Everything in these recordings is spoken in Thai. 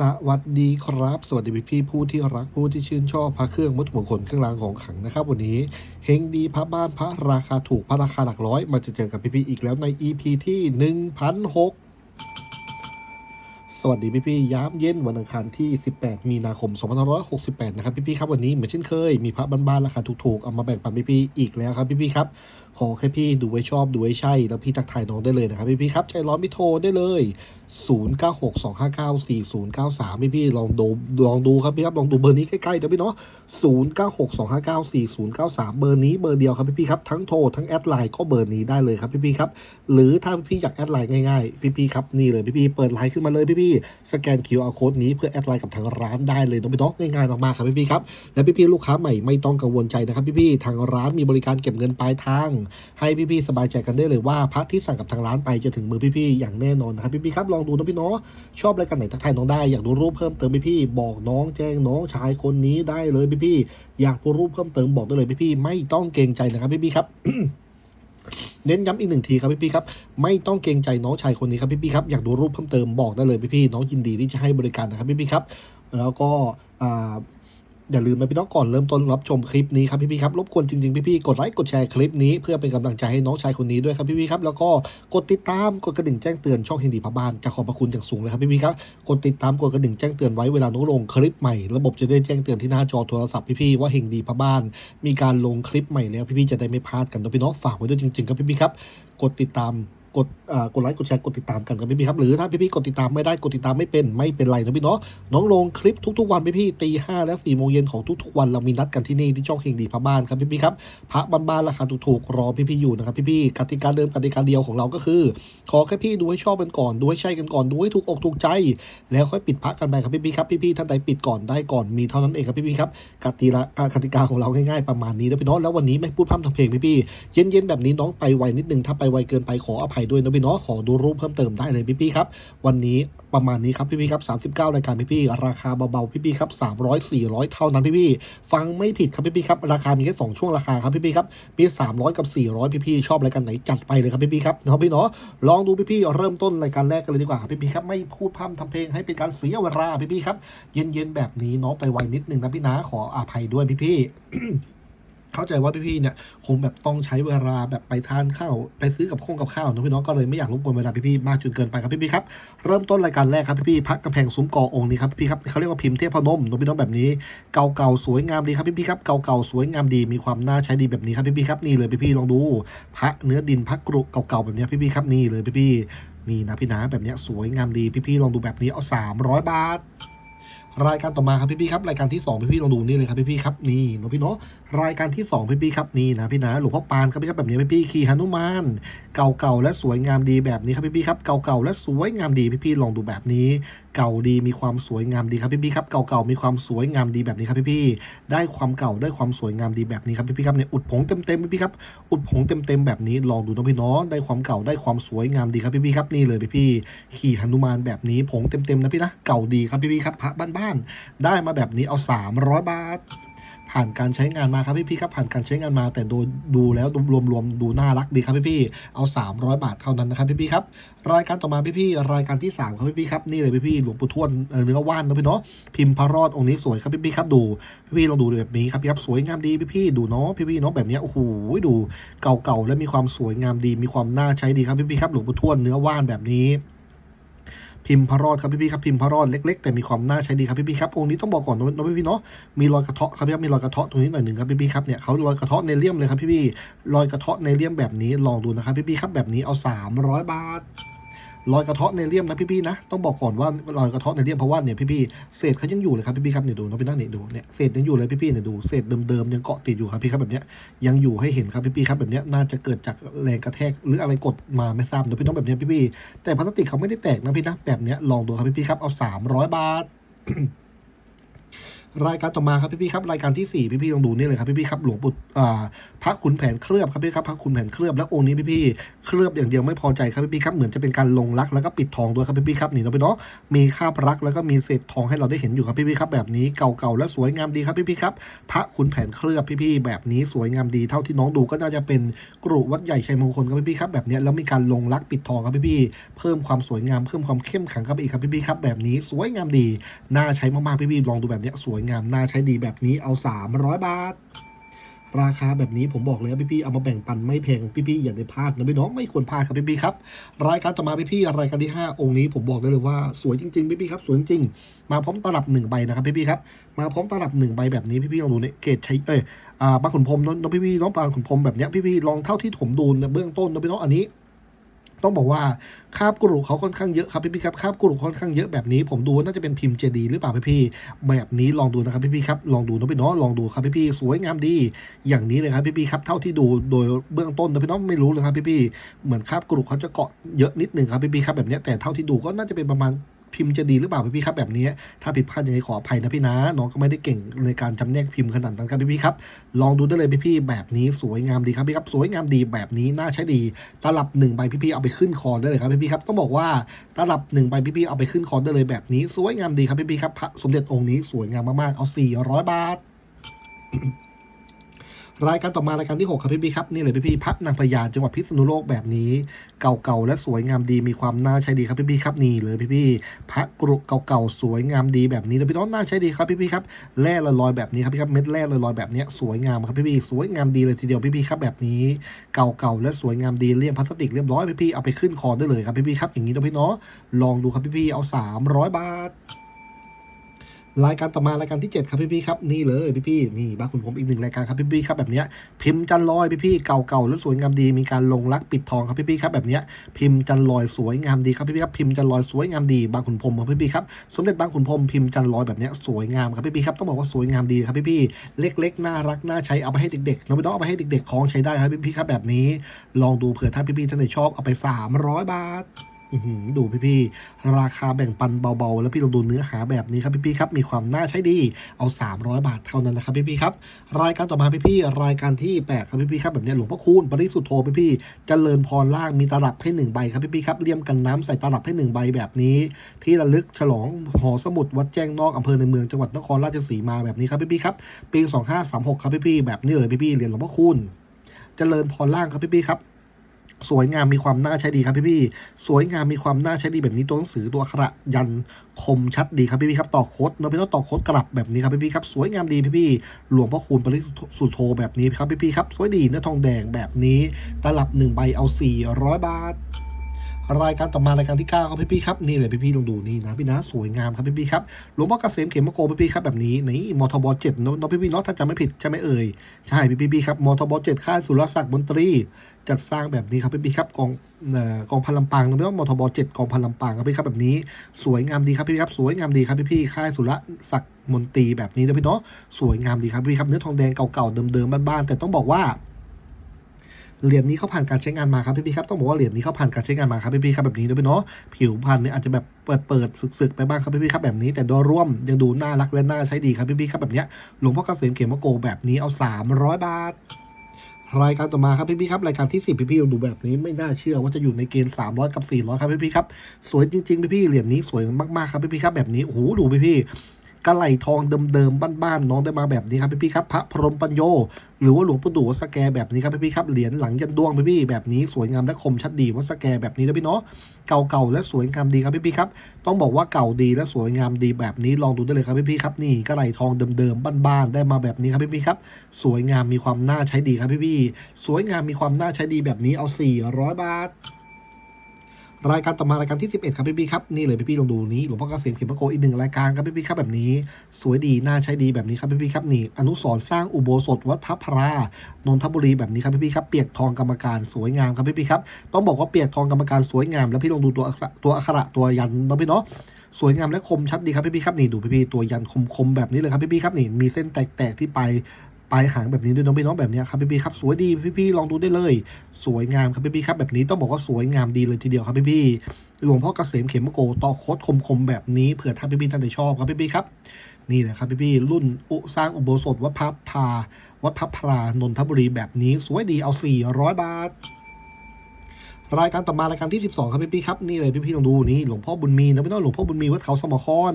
สวัสดีครับ สวัสดีพี่พี่ผู้ที่รักผู้ที่ชื่นชอบพระเครื่องวัตถุมงคลเครื่องรางของขลังนะครับ วันนี้เฮงดีพระบ้านพระราคาถูกพระราคาหลักร้อย มาจะเจอกับพี่พี่อีกแล้วใน EP ที่ 1,006 สวัสดีพี่พี่ย้ำเย็นวันอังคารที่ 18 มีนาคม 2568 นะครับพี่พี่ครับวันนี้เหมือนเช่นเคย มีพระบ้านๆราคาถูกๆเอามาแบ่งปันพี่พี่อีกแล้วครับพี่พี่ครับขอแค่พี่ดูไว้ชอบดูไว้ใช่แล้วพี่ทักทายน้องได้เลยนะครับพี่พี่ครับใจร้อนพี่โทรได้เลย 0962594093พี่พี่ๆลองดูลองดูครับพี่ครับลองดูเบอร์นี้ใกล้ๆเดี๋ยวพี่เนาะ0962594093 เบอร์นี้เบอร์เดียวครับพี่พี่ๆครับทั้งโทรทั้งแอดไลน์ก็เบอร์นี้ได้เลยครับพี่พี่ๆครับหรือถ้าพี่อยากแอดไลน์ง่ายๆพี่ๆครับนี่เลยพี่ๆเปิดไลน์ขึ้นมาเลยพี่ๆสแกน QR code นี้เพื่อแอดไลน์กับทางร้านได้เลยน้องพี่น้องง่ายๆมากๆครับพี่ๆครับและพี่ๆลูกค้าใหม่ไม่ต้องกังวลใจนะครับพี่ๆทางร้านมีบริการเก็บเงินปลายทาง ให้พี่ๆสบายใจกันได้เลยว่าพักที่สั่งกับทางร้านไปจะถึงมือพี่ๆอย่างแน่นอนนะครับพี่ๆครับลองดูนะพี่เนาะชอบรายการไหนทักทายน้องได้อยากดูรูปเพิ่มเติมพี่ๆบอกน้องแจ้งน้องชายคนนี้ได้เลยพี่พี่อยากดูรูปเพิ่มเติมบอกได้เลยพี่พี่ไม่ต้องเกรงใจนะครับพี่พี่ครับเน้นย้ำอีกหนึ่งทีครับพี่พี่ครับไม่ต้องเกรงใจน้องชายคนนี้ครับพี่พี่ครับอยากดูรูปเพิ่มเติมบอกได้เลยพี่พี่น้องยินดีที่จะให้บริการนะครับพี่พี่ครับแล้วก็ อย่าลืมนะพี่น้องก่อนเริ่มต้นรับชมคลิปนี้ครับพี่ๆครับรบกวนจริงๆพี่ๆกดไลค์กดแชร์คลิปนี้เพื่อเป็นกำลังใจให้น้องชายคนนี้ด้วยครับพี่ๆครับแล้วก็กดติดตามกดกระดิ่งแจ้งเตือนช่องเฮนดีพระบ้านจะขอบพระคุณอย่างสูงเลยครับพี่ๆครับกดติดตามกดกระดิ่งแจ้งเตือนไว้เวลาน้องลงคลิปใหม่ ระบบจะได้แจ้งเตือนที่หน้าจอโทรศัพท์พี่ๆว่าเฮงดีพระบ้าน มีการลงคลิปใหม่แล้วพี่ๆจะได้ไม่พลาดกันนะพี่น้องฝากไว้ด้วยจริงๆครับพี่ๆครับกดติดตาม กดอ่ากดไลค์กดแชร์กดติดตามกันครับพี่ๆครับ หรือถ้าพี่ๆกดติดตามไม่ได้กดติดตามไม่เป็นไม่เป็นไรนะพี่เนาะน้องลงคลิปทุกๆวันพี่ๆตีห้าและสี่โมงเย็นของทุกๆวันเรามีนัดกันที่นี่ที่ช่องเฮงดีพระบ้านครับพี่ๆครับพระบ้านๆราคาถูกๆรอพี่ๆอยู่นะครับพี่ๆกติกาเดิมกติกาเดียวของเราก็คือ ขอแค่พี่ดูให้ชอบกันก่อนดูให้ใช่กันก่อนดูให้ถูกอกถูกใจ แล้วค่อยปิดพระกันไปครับพี่ๆครับพี่ๆท่านใดปิดก่อนได้ก่อนมีเท่านั้นเองครับพี่ๆครับกติละกติกาของเราง่ายๆประมาณนี้นะพี่เนาะแล้ววันนี้ไม่พูดพร่ำทำเพลงพี่ๆเย็นๆแบบนี้น้องไปไวนิดนึงถ้าไปไวเกินไปขออภัยด้วยนะพี่เนาะขอดูรูปเพิ่มเติมได้เลยพี่ๆครับ วันนี้ประมาณนี้ครับพี่ๆครับ 39 รายการพี่ๆราคาเบาๆพี่ๆครับ 300 400 เท่านั้นพี่ๆฟังไม่ผิดครับพี่ๆครับ ราคามีแค่สองช่วงราคาครับพี่ๆครับมี300 กับ 400 พี่ๆชอบรายการไหนจัดไปเลยครับพี่ๆครับเนาะพี่เนาะลองดูพี่ๆเริ่มต้นรายการแรกกันเลยดีกว่าครับพี่ๆครับไม่พูดพร่ำทำเพลงให้เป็นการเสียเวลาพี่ๆครับ เย็นๆแบบนี้เน้องไปไวนิดนึงนะพี่นะขออภัยด้วยพี่ๆ เข้าใจว่าพี่ๆเนี่ยคงแบบต้องใช้เวลาแบบไปทานข้าวไปซื้อกับข้องกับข้าวนะพี่น้องก็เลยไม่อยากรบกวนเวลาพี่ๆมากจนเกินไปครับพี่ๆครับเริ่มต้นรายการแรกครับพี่ๆพักกำแพงซุ้มกอองค์นี้ครับพี่ๆครับเขาเรียกว่าพิมพ์เทพนมนะพี่น้องแบบนี้เก่าๆสวยงามดีครับพี่ๆครับเก่าๆสวยงามดีมีความน่าใช้ดีแบบนี้ครับพี่ๆครับนี่เลยพี่ๆลองดูพระเนื้อดินพระกรุเก่าๆแบบนี้พี่ๆครับนี่เลยพี่ๆนี่นะพี่นะแบบนี้สวยงามดีพี่ๆลองดูแบบนี้เอา 300 บาท รายการต่อมาครับพี่ๆครับรายการที่สองพี่ๆลองดูนี่เลยครับพี่ๆครับนี่เนาะพี่เนาะรายการที่สองพี่ๆครับนี่นะพี่นะหลวงพ่อปานครับพี่ครับแบบนี้พี่ๆขี่หนุมานเก่าๆและสวยงามดีแบบนี้ครับพี่ๆครับเก่าๆและสวยงามดีพี่ๆลองดูแบบนี้ เก่าดีมีความสวยงามดีครับพี่ๆครับเก่าๆมีความสวยงามดีแบบนี้ครับพี่ๆได้ความเก่าได้ความสวยงามดีแบบนี้ครับพี่ๆครับเนี่ยอุดผงเต็มๆพี่ๆครับอุดผงเต็มๆแบบนี้ลองดูนะพี่เนาะได้ความเก่าได้ความสวยงามดีครับพี่ๆครับนี่เลยพี่ๆขี่หนุมานแบบนี้ผงเต็มๆนะพี่นะเก่าดีครับพี่ๆครับพระบ้านๆได้มาแบบนี้เอา 300 บาท ผ่านการใช้งานมาครับพี่ๆครับผ่านการใช้งานมา แต่ดูดูแล้วรวมๆดูน่ารักดีครับพี่ๆเอา 300 บาทเท่านั้นนะครับพี่ๆครับรายการต่อมาพี่ๆรายการที่สามครับพี่ๆครับนี่เลยพี่ๆหลวงปู่ทวดเนื้อว่านนะพี่เนาะพิมพ์พระรอดองค์นี้สวยครับพี่ๆครับดูพี่ๆลองดูแบบนี้ครับพี่ครับสวยงามดีพี่ๆดูเนาะพี่ๆเนาะแบบนี้โอ้โหดูเก่าๆและมีความสวยงามดีมีความน่าใช้ดีครับพี่ๆครับหลวงปู่ทวดเนื้อว่านแบบนี้ พิมพ์พระรอดครับพี่ๆครับพิมพ์พระรอดเล็กๆ แต่มีความน่าใช้ดีครับพี่ๆครับองค์นี้ต้องบอกก่อนนะนะพี่ๆเนาะมีรอยกระเทาะครับพี่ครับมีรอยกระเทาะตรงนี้หน่อยหนึ่งครับพี่ๆครับเนี่ยเขารอยกระเทาะในเลี่ยมเลยครับพี่ๆรอยกระเทาะในเลี่ยมแบบนี้ลองดูนะครับพี่ๆครับแบบนี้เอา 300 บาท รอยกระเทาะในเลี่ยมนะพี่ๆนะต้องบอกก่อนว่ารอยกระเทาะในเลี่ยมเพราะว่าเนี่ยพี่ๆเศษเขายังอยู่เลยครับพี่ๆครับเนี่ยดูนะพี่นั่งเนี่ยดูเนี่ยเศษยังอยู่เลยพี่ๆเนี่ยดูเศษเดิมๆยังเกาะติดอยู่ครับพี่ครับแบบเนี้ยยังอยู่ให้เห็นครับพี่ๆครับแบบเนี้ยน่าจะเกิดจากแรงกระแทกหรืออะไรกดมาไม่ทราบเดี๋ยวพี่น้องแบบเนี้ยพี่ๆแต่พลาสติกเขาไม่ได้แตกนะพี่นะแบบเนี้ยลองดูครับพี่ๆครับเอา300บาท รายการต่อมาครับพี่ๆครับรายการที่สี่พี่ๆลองดูนี่เลยครับพี่ๆครับหลวงปู่พระขุนแผนเคลือบครับพี่ครับพระขุนแผนเคลือบและองค์นี้พี่ๆเคลือบอย่างเดียวไม่พอใจครับพี่ๆครับเหมือนจะเป็นการลงรักแล้วก็ปิดทองด้วยครับพี่ๆครับนี่เนาะพี่เนาะมีคราบรักแล้วก็มีเศษทองให้เราได้เห็นอยู่ครับพี่ๆครับแบบนี้เก่าๆและสวยงามดีครับพี่ๆครับพระขุนแผนเคลือบพี่ๆแบบนี้สวยงามดีเท่าที่น้องดูก็น่าจะเป็นกรุวัดใหญ่ชัยมงคลครับพี่ๆครับแบบเนี้ยแล้วมีการลงรักปิดทองครับพี่ๆเพิ่มความสวยงามเพิ่มความเข้มขังครับอีกครับพี่ๆครับแบบนี้สวยงามดีน่าใช้มากๆพี่ๆลองดูแบบนี้สวยงามน่าใช้ดีแบบนี้เอา 300 บาท ราคาแบบนี้ผมบอกเลยว่พี่ๆเอามาแบ่งปันไม่แพงพี่ๆอย่าได้พลาดนะพี่น้องไม่ควรพลาดครับพี่ๆครับรายการต่อมาพี่ๆรายการที่ 5 องค์นี้ผมบอกได้เลยว่าสวยจริงๆพี่ๆครับสวยจริงมาพร้อมตลับหนึ่งใบนะครับพี่ๆครับมาพร้อมตลับหนึ่งใบแบบนี้พี่ๆลองดูเนี่ยเกรดใช้เอ้ยอ่าบางขุนพรมน้องพี่ๆน้องบางขุนพรมแบบเนี้ยพี่ๆลองเท่าที่ผมดูในเบื้องต้นนะพี่น้องอันนี้ ต้องบอกว่าคาบกรุเขาค่อนข้างเยอะครับพี่พี่ครับคาบกรุค่อนข้างเยอะแบบนี้ผมดูน่าจะเป็นพิมพ์เจดีหรือเปล่าพี่พี่แบบนี้ลองดูนะครับพี่พี่ครับลองดูนะพี่น้องลองดูครับพี่พี่สวยงามดีอย่างนี้เลยครับพี่พี่ครับเท่าที่ดูโดยเบื้องต้นนะพี่น้องไม่รู้เลยครับพี่พี่เหมือนคาบกรุเขาจะเกาะเยอะนิดหนึ่งครับพี่พี่ครับแบบนี้แต่เท่าที่ดูก็น่าจะเป็นประมาณ พิมพ์จะดีหรือเปล่าพี่ๆครับแบบนี้ถ้าผิดพลาดยังไงขออภัยนะพี่นะน้องก็ไม่ได้เก่งในการจำแนกพิมพ์ขนาดนั้นครับพี่ๆครับลองดูได้เลยพี่ๆแบบนี้สวยงามดีครับพี่ครับสวยงามดีแบบนี้น่าใช้ดีตลับหนึ่งใบพี่ๆเอาไปขึ้นคอได้เลยครับพี่ๆครับต้องบอกว่าตลับหนึ่งใบพี่ๆเอาไปขึ้นคอได้เลยแบบนี้ สวยงามดีครับพี่ๆครับพระสมเด็จองค์นี้สวยงามมากๆเอา400บาท รายการต่อมารายการที่ 6 ครับพี่ๆครับนี่เลยพี่ๆพักนางพญาจังหวัดพิษณุโลกแบบนี้ เก่าๆและสวยงามดีมีความน่าใช้ดีครับพี่ๆครับนี่เลยพี่ๆพระกรุเก่าๆสวยงามดีแบบนี้เลยพี่น้องน่าใช้ดีครับพี่ๆครับแร่ลอยแบบนี้ครับพี่ครับเม็ดแร่ลอยแบบนี้สวยงามครับพี่ๆสวยงามดีเลยทีเดียวพี่ๆครับแบบนี้ เก่าๆและสวยงามดีเลี่ยมพลาสติกเรียบร้อยพี่ๆเอาไปขึ้นคอได้เลยครับพี่ๆครับอย่างนี้นะพี่เนาะลองดูครับพี่ๆเอา 300 บาท รายการต่อมารายการที่ 7 ครับพี่ๆครับนี่เลยพี่ๆนี่บ้านคุณผมอีกหนึ่งรายการครับพี่ๆครับแบบเนี้ยพิมพ์จันลอยพี่ๆเก่าๆแล้วสวยงามดีมีการลงรักปิดทองครับพี่ๆครับแบบเนี้ยพิมพ์จันลอยสวยงามดีครับพี่ๆครับพิมพ์จันลอยสวยงามดีบางขุนพรมครับพี่ๆครับสมเด็จบางขุนพรมพิมพ์จันลอยแบบเนี้ยสวยงามครับพี่ๆครับต้องบอกว่าสวยงามดีครับพี่ๆเล็กๆน่ารักน่าใช้เอาไปให้เด็กๆน้องไม่ต้องเอาไปให้เด็กๆคล้องใช้ได้ครับพี่ๆครับแบบนี้ ลองดูเผื่อถ้าพี่ๆท่านไหนชอบเอาไป 300 บาทอื้อหือ ดูพี่ๆ ราคาแบ่งปันเบาๆ แล้วพี่ลองดูเนื้อหาแบบนี้ครับพี่ๆครับ มีความน่าใช้ดี เอา 300 บาทเท่านั้นนะครับพี่ๆครับ รายการต่อมาพี่ๆ รายการที่แปดครับพี่ๆครับแบบนี้หลวงพ่อคูณปริสุทธโธพี่ๆ เจริญพรล่างมีตลับให้หนึ่งใบครับพี่ๆครับ เลี่ยมกันน้ำใส่ตลับให้หนึ่งใบแบบนี้ ที่ระลึกฉลองหอสมุดวัดแจ้งนอกอำเภอในเมืองจังหวัดนครราชสีมาแบบนี้ครับพี่ๆครับ ปี 2536 ครับพี่ๆ แบบนี้เลยพี่ๆ เหรียญหลวงพ่อคูณ เจริญพรล่างครับพี่ๆครับ สวยงามมีความน่าใช้ดีครับพี่พี่สวยงามมีความน่าใช้ดีแบบนี้ตัวหนังสือตัวอักษรยันคมชัดดีครับพี่พี่ครับต่อโคดเนาะพี่ต้องต่อโคดกลับแบบนี้ครับพี่พี่ครับสวยงามดีพี่พี่หลวงพ่อคูณปริสุโธแบบนี้ครับพี่พี่ครับสวยดีเนื้อทองแดงแบบนี้ตลับหนึ่งใบเอา400บาท รายการต่อมารายการที่ 9 ครับพี่ๆครับนี่เลยพี่ๆลองดูนี่นะพี่นะสวยงามครับพี่ๆครับหลวงพ่อเกษมเขมโกพี่ๆครับแบบนี้นี่มทบเจ็ดเนาะพี่ๆเนาะถ้าจำไม่ผิดใช่ไหมเอ่ยใช่พี่ๆครับมทบเจ็ดค่ายสุรศักดิ์มนตรี จัดสร้างแบบนี้ครับพี่ๆครับกองเอ่อกองพันลำปางเนาะไม่ต้องมทบเจ็ดกองพันลำปางครับพี่ครับแบบนี้ สวยงามดีครับพี่ๆครับสวยงามดีครับพี่ๆค่ายสุรศักดิ์มนตรีแบบนี้นะพี่เนาะสวยงามดีครับพี่ครับเนื้อทองแดงเก่าๆเดิมๆบ้านๆแต่ต้องบอกว่า เหรียญนี้เขาผ่านการใช้งานมาครับพี่ๆครับต้องบอกว่าเหรียญนี้เขาผ่านการใช้งานมาครับพี่ๆครับแบบนี้ด้วยเนาะผิวพันธุ์เนี่ยอาจจะแบบเปิดเปิดๆสึกๆไปบ้างครับพี่ๆครับแบบนี้ แต่โดยรวมยังดูน่ารักและน่าใช้ดีครับพี่ๆครับแบบเนี้ยหลวงพ่อเกษมเขมโกแบบนี้เอา 300 บาทรายการต่อมาครับพี่ๆครับรายการที่10พี่ๆลองดูแบบนี้ไม่น่าเชื่อว่าจะอยู่ในเกณฑ์300กับ400ครับพี่ๆครับสวยจริงๆพี่ๆเหรียญนี้สวยมากๆครับพี่ๆครับแบบนี้โอ้โหดูพี่ๆ กระไหลทองเดิมๆบ้านๆน้องได้มาแบบนี้ครับพี่ๆครับพระพรหมปัญโย หรือว่าหลวงปู่ดูวัดสแกแบบนี้ครับพี่ๆครับเหรียญหลังยันดวงพี่ๆแบบนี้สวยงามและคมชัดดีวัดสแกแบบนี้นะพี่เนาะเก่าๆและสวยงามดีครับพี่ๆครับ ต้องบอกว่าเก่าดีและสวยงามดีแบบนี้ลองดูได้เลยครับพี่ๆครับนี่กระไหลทองเดิมๆบ้านๆได้มาแบบนี้ครับพี่ๆครับ สวยงามมีความน่าใช้ดีครับพี่ๆสวยงามมีความน่าใช้ดีแบบนี้เอา 400 บาท รายการต่อมารายการที่ 11 ครับพี่ๆครับนี่เลยพี่ๆลองดูนี้หลวงพ่อเกษมเขมโกอีกหนึ่งรายการครับพี่ๆครับแบบนี้ สวยดีน่าใช้ดีแบบนี้ครับพี่ๆครับนี่อนุสรสร้างอุโบสถวัดพระพรานนทบุรีแบบนี้ครับพี่ๆครับเปียกทองกรรมการสวยงามครับพี่ๆครับต้องบอกว่าเปียกทองกรรมการสวยงาม แล้วพี่ลองดูตัวตัวอักขระตัวยันเนาะพี่เนาะสวยงามและคมชัดดีครับพี่ๆครับนี่ดูพี่ๆตัวยันคมๆแบบนี้เลยครับพี่ๆครับนี่มีเส้นแตกๆที่ปลายป ลายหางแบบนี้ด้วยน้องพี่น้องแบบนี้ครับพี่พี่ครับสวยดีพี่พี่ลองดูได้เลย สวยงามครับพี่พี่ครับแบบนี้ต้องบอกว่าสวยงามดีเลยทีเดียวครับพี่พี่หลวงพ่อเกษมเข็มโกต่อโคดคมๆแบบนี้เผื่อท่านพี่ๆท่านใดชอบครับพี่พี่ครับนี่แหละครับพี่พี่รุ่นอุสร้างอุโบสถวัดพับพา วัดพับพรานนทบุรีแบบนี้สวยดีเอา 400 บาท รายการต่อมารายการที่ 12 ครับพี่ๆครับนี่เลยพี่ๆลองดูนี่หลวงพ่อบุญมีนะพี่น้องหลวงพ่อบุญมีวัดเขาสมคร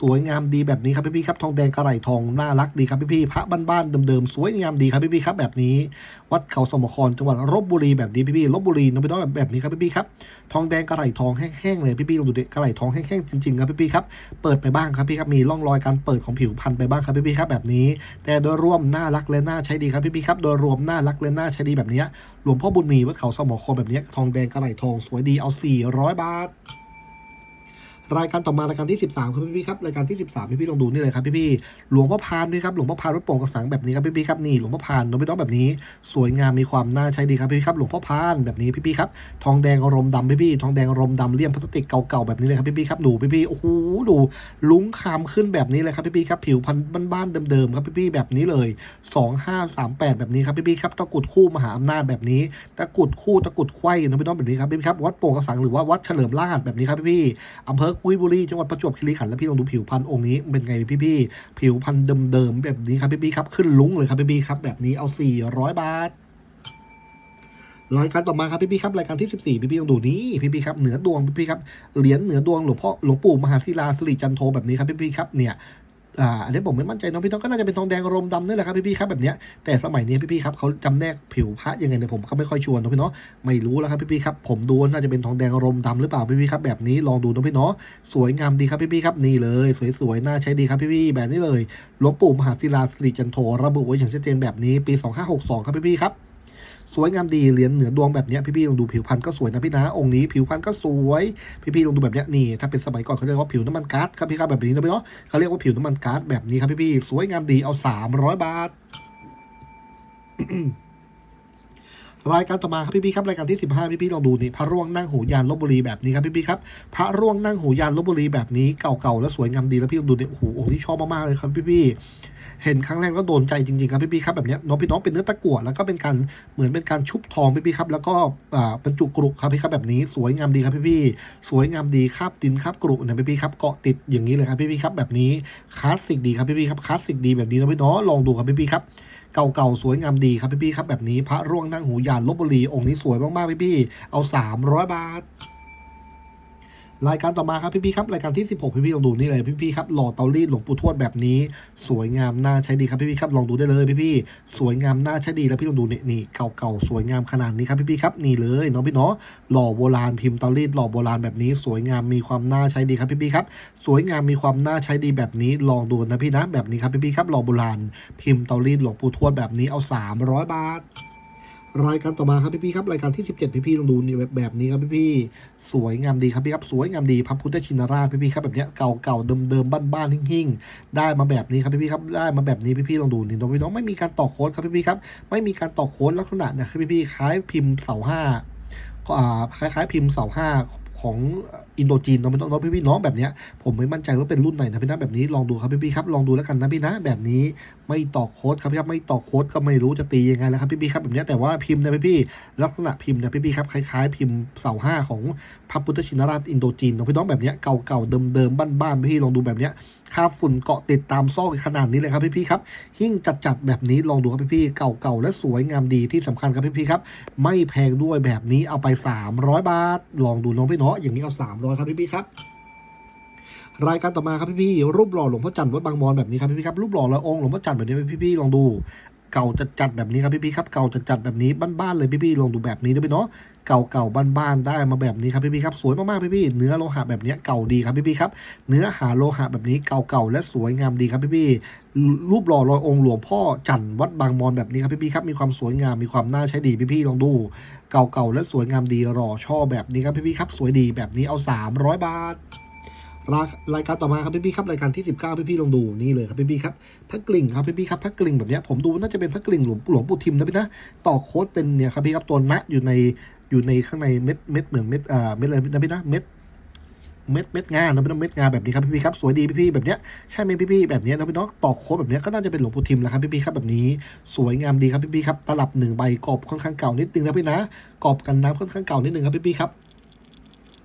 สวยงามดีแบบนี้ครับพี่ๆครับทองแดงกระไหลทองน่ารักดีครับพี่ๆพระบ้านๆเดิมๆสวยงามดีครับพี่ๆครับแบบนี้ วัดเขาสมครจังหวัดลบบุรีแบบนี้พี่ๆลบบุรีนะพี่น้องแบบนี้ครับพี่ๆครับทองแดงกระไหลทองแห้งๆเลยพี่ๆลองดูดิกระไหลทองแห้งๆจริงๆครับพี่ๆครับเปิดไปบ้างครับพี่ครับมีร่องรอยการเปิดของผิวพันธุ์ไปบ้างครับพี่ๆครับแบบนี้ แต่โดยรวมน่ารักและน่าใช้ดีครับพี่ๆครับโดยรวมน่ารักและน่าใช้ดีแบบนี้หลวงพ่อบุญมีวัดเขาสมครแบบนี้ทองแดงกระไหลทองสวยดีเอา 400 บาท รายการต่อมารายการที่ 13ครับพี่ๆครับรายการที่ 13พี่ๆลองดูนี่เลยครับพี่ๆหลวงพ่อพานด้วยครับหลวงพ่อพานวัดโป่งกระสังแบบนี้ครับพี่ๆครับนี่หลวงพ่อพานน้องพี่น้องแบบนี้ สวยงามมีความน่าใช้ดีครับพี่ๆครับหลวงพ่อพานแบบนี้พี่ๆครับทองแดงอารมณ์ดำพี่ๆทองแดงอารมณ์ดำเลี่ยมพลาสติกเก่าๆแบบนี้เลยครับพี่ๆครับดูพี่ๆโอ้โหดูลุ้งคามขึ้นแบบนี้เลยครับพี่ๆครับผิวพันธุ์บ้านๆเดิมๆครับพี่ๆแบบนี้เลย 2538 แบบนี้ครับพี่ๆครับตะกรุดคู่มหาอำนาจแบบนี้ตะกรุดคู่ตะกรุดไขว้น้องพี่น้องแบบนี้ครับพี่ๆครับวัดโป่งกระสังหรือว่าวัดเฉลิมราชแบบนี้ครับพี่ๆอำเภอกุยบุรีจังหวัดประจวบคีรีขันธ์แล้วพี่ลองดูผิวพันธุ์องค์นี้เป็นไงพี่พี่ผิวพันธุ์เดิมๆแบบนี้ครับพี่พี่ครับขึ้นลุ้งเลยครับพี่พี่ครับแบบนี้เอา400 บาทรายการต่อมาครับพี่พี่ครับรายการที่ 14 พี่ๆต้องดูนี้พี่พี่ครับเหนือดวงพี่พี่ครับเหรียญเหนือดวงหลวงพ่อหลวงปู่มหาศิลาสิริจันโทแบบนี้ครับพี่พี่ครับเนี่ย อ่าอันนี้ผมไม่มั่นใจน้องพี่น้องก็น่าจะเป็นทองแดงอารมณ์ดำนี่แหละครับพี่ๆครับแบบเนี้ยแต่สมัยนี้พี่ๆครับเขาจำแนกผิวพระยังไงเนี่ยผมก็ไม่ค่อยชวนน้องพี่เนาะไม่รู้แล้วครับพี่ๆครับผมดูน่าจะเป็นทองแดงอารมณ์ดำหรือเปล่าพี่ๆครับแบบนี้ลองดูน้องพี่เนาะสวยงามดีครับพี่ๆครับนี่เลยสวยๆน่าใช้ดีครับพี่ๆแบบนี้เลยหลวงปู่มหาศิลาสิริจันโทระบุไว้อย่างชัดเจนแบบนี้ปี 2562 ครับพี่ๆครับ สวยงามดีเหรียญเหนือดวงแบบนี้พี่ๆลองดูผิวพันธุ์ก็สวยนะพี่นะองค์นี้ผิวพันธุ์ก็สวยพี่ๆลองดูแบบนี้นี่ถ้าเป็นสมัยก่อนเขาเรียกว่าผิวน้ำมันก๊าซครับพี่ครับแบบนี้นะพี่เนาะเขาเรียกว่าผิวน้ำมันก๊าซแบบนี้ครับพี่ๆสวยงามดีเอา 300 บาทรายการต่อมาครับพี่ๆครับรายการที่ 15 พี่ๆลองดูนี่พระร่วงนั่งหูยานลบบุรีแบบนี้ครับพี่ๆครับพระร่วงนั่งหูยานลบบุรีแบบนี้เก่าๆแล้วสวยงามดีแล้วพี่ลองดูนี่โอ้โหองค์ที่ชอบมากๆเลยครับพี่ๆ เห็นครั้งแรกก็โดนใจจริงๆครับพี่ๆครับแบบนี้น้องพี่น้องเป็นเนื้อตะกั่วแล้วก็เป็นการเหมือนเป็นการชุบทองพี่ๆครับแล้วก็บรรจุกรุครับพี่ครับแบบนี้สวยงามดีครับพี่ๆสวยงามดีคาบดินคาบกรุเนี่ยพี่ๆครับเกาะติดอย่างนี้เลยครับพี่ๆครับแบบนี้คลาสสิกดีครับพี่ๆครับคลาสสิกดีแบบนี้นะพี่น้องลองดูครับพี่ๆครับเก่าๆสวยงามดีครับพี่ๆครับแบบนี้พระร่วงนั่งหูยานลบบุรีองค์นี้สวยมากๆพี่ๆเอา 300 บาท รายการต่อมาครับพี่ๆครับรายการที่ 16 พี่ๆลองดูนี่เลยพี่ๆครับหล่อเตารีดหลวงปู่ทวดแบบนี้ สวยงามน่าใช้ดีครับพี่ๆครับลองดูได้เลยพี่ๆสวยงามน่าใช้ดีแล้วพี่ลองดูนี่นี่เก่าๆสวยงามขนาดนี้ครับพี่ๆครับนี่เลยเนาะพี่เนาะหล่อโบราณพิมพ์เตารีดหล่อโบราณแบบนี้ สวยงามมีความน่าใช้ดีครับพี่ๆครับสวยงามมีความน่าใช้ดีแบบนี้ลองดูนะพี่นะแบบนี้ครับพี่ๆครับหล่อโบราณพิมพ์เตารีดหลวงปู่ทวดแบบนี้เอา 300 บาท รายการต่อมาครับพี่ๆครับรายการที่ 17 พี่ๆลองดูนี่แบบแบบนี้ครับพี่ๆสวยงามดีครับพี่ครับสวยงามดีพระพุทธชินราชพี่ๆครับแบบเนี้ยเก่าๆเดิมๆบ้านๆหิ่งๆ ได้มาแบบนี้ครับพี่ๆครับได้มาแบบนี้พี่ๆลองดูนี่น้องพี่น้องไม่มีการต่อโค้ดครับพี่ๆครับไม่มีการต่อโค้ดลักษณะเนี่ยครับพี่ๆคล้ายพิมพ์เสาห้าก็อ่าคล้ายๆพิมพ์เสาห้าของอินโดจีนน้องพี่น้องพี่น้องแบบเนี้ยผมไม่มั่นใจว่าเป็นรุ่นไหนนะพี่นะแบบนี้ลองดูครับพี่ๆครับลองดูแล้วกันนะพี่นะแบบนี้ไม่ต่อโค้ดครับพี่ครับไม่ต่อโค้ดก็ไม่รู้จะตียังไงแล้วครับพี่ๆครับแบบนี้แต่ว่าพิมพ์เนี่ยพี่ๆลักษณะพิมพ์เนี่ยพี่ๆครับคล้ายๆ พิมพ์เสาห้าของพระพุทธชินราชอินโดจีนน้องพี่น้องแบบนี้เก่าๆเดิมๆบ้านๆพี่ลองดูแบบนี้คราฝุ่นเกาะติดตามซอกขนาดนี้เลยครับพี่ๆครับหิ้งจัดๆแบบนี้ลองดูครับพี่ๆเก่าๆและสวยงามดีที่สำคัญครับพี่ๆครับไม่แพงด้วยแบบนี้เอาไป 300 บาท ลองดูน้องพี่เนาะอย่างนี้เอารอยครับพี่พี่ครับรายการต่อมาครับพี่พี่รูปหล่อหลวงพ่อจันทร์วัดบางมอนแบบนี้ครับพี่พี่ครับรูปหล่อละองหลวงพ่อจันทร์แบบนี้พี่พี่ลองดูเก่าจัดจัดแบบนี้ครับพี่พี่ครับเก่าจัดจัดแบบนี้บ้านๆเลยพี่พี่ลองดูแบบนี้ด้วยเนาะ เก่าๆบ้านๆได้มาแบบนี้ครับพี่ๆครับสวยมากๆพี่ๆเนื้อโลหะแบบนี้เก่าดีครับพี่ๆครับเนื้อหาโลหะแบบนี้เก่าๆและสวยงามดีครับพี่ๆรูปหล่อลอยองค์หลวงพ่อจันทร์วัดบางมอนแบบนี้ครับพี่ๆครับมีความสวยงามมีความน่าใช้ดีพี่ๆลองดู เก่าๆและสวยงามดีรอช่อแบบนี้ครับพี่ๆครับสวยดีแบบนี้เอา 300 บาทรายรายการต่อมาครับพี่ๆครับรายการที่ 19 พี่ๆลองดูนี่เลยครับพี่ๆครับพระกลิ่งครับพี่ๆครับพระกลิ่งแบบนี้ผมดูน่าจะเป็นพระกลิ่งหลวงหลวงปู่ทิมนะพี่นะต่อโค้ดเป็นเนี่ยครับพี่ครับตัวนะอยู่ใน อยู่ในข้างในเม็ดเม็ดเหมือนเม็ดอ่าเม็ดอะไรนะพี่นะเม็ดเม็ดเม็ดงานะพี่น้องเม็ดงาแบบนี้ครับพี่ๆครับสวยดีพี่ๆแบบเนี้ยใช่ไหมพี่ๆแบบเนี้ยนะพี่น้องตอกโค้ดแบบเนี้ยก็น่าจะเป็นหลวงปู่ทิมแหละครับพี่ๆครับแบบนี้สวยงามดีครับพี่ๆครับตลับหนึ่งใบกรอบค่อนข้างเก่านิดนึงนะพี่นะกรอบกันน้ำค่อนข้างเก่านิดนึงครับพี่ๆครับ